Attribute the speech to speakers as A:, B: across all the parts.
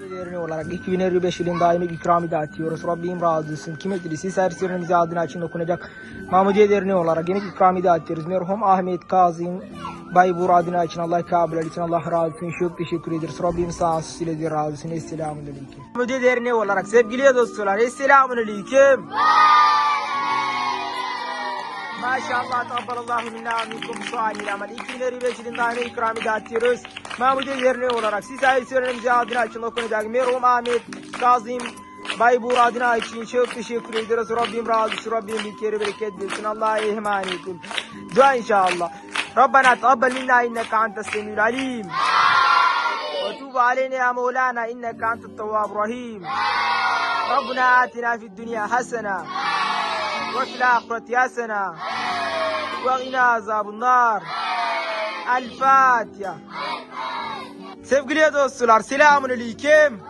A: Değerli olarak 2055 yılın daimi ikramı dağıtıyoruz. Rabbim razı olsun. Kim edilisi serserimizi adına için okunacak. Mahmudiye Derneği olarak yemek ikramı dağıtıyoruz. Merhum Ahmet Kazım Baybur adına için Allah kabul etsin. Allah razı olsun. Çok teşekkür ederiz. Rabbim sağ olsun. Size razı olsun. Esselamun Aleyküm. Mahmudiye Derneği olarak sevgili dostlar. Esselamun Aleyküm. Maşallah tabbalallahu minna minkum salih amel. 2055 yılın daimi ikramı dağıtıyoruz. Mahmudiye Derneği olarak siz serserimizi adına için okunacak. Merhum Ahmet Kazım Baybur adına için çok teşekkür ederiz. Rabbim razı. Rabbim bir kere bereket versin. Allah'a emanet olun. Dua inşallah. ربنا تقبل منا انك انت السميع العليم وتوب علينا يا مولانا انك انت التواب الرحيم ربنا اتنا في الدنيا حسنه وفي الاخره حسنه وقنا عذاب النار الفاتحه Sevgili dostlar selamun aleyküm.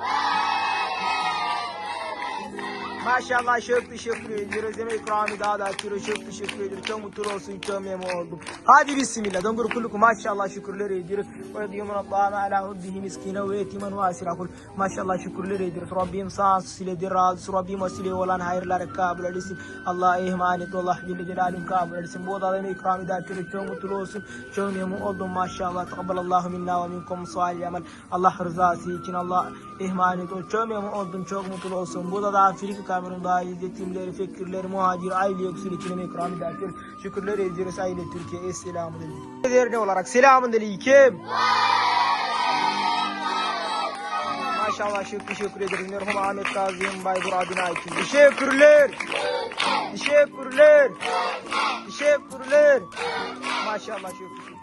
A: Maşallah teşekkür ediyoruz. Yemek ikramı daha da. Çok teşekkür ediyoruz. Çok mutlu olsun. Çok memnun oldum. Hadi bismillah. Dongur kulluk maşallah şükürler ediyoruz. Ve diyemun Allah'ına ala huddihi miskine ve yetimen ve kul. Maşallah şükürler ediyoruz. Rabbim sağ siledir. Rabbim vesile olan hayırları kabul etsin. Allah'a emanet Allah Celle Celaluhu kabul etsin. Bu yemek ikramı da atıyoruz. Çok mutlu olsun. Çok memnun oldum maşallah. Tekabbalallahu minna ve minkum salih amel. Allah rızası için Allah emanet ol. Çok memnun oldum. Çok mutlu olsun. Bu da Afrika Kamerun'da yetimleri, fakirleri, muhacir, aile yoksul için ikram ederdir. Şükürler ediyoruz aile Türkiye. Esselamu aleyküm. Değerli olarak selamun aleyküm. Maşallah çok teşekkür ederim. Merhum Ahmet Kazım Baybur adına için. Teşekkürler. Teşekkürler. Teşekkürler. Maşallah teşekkür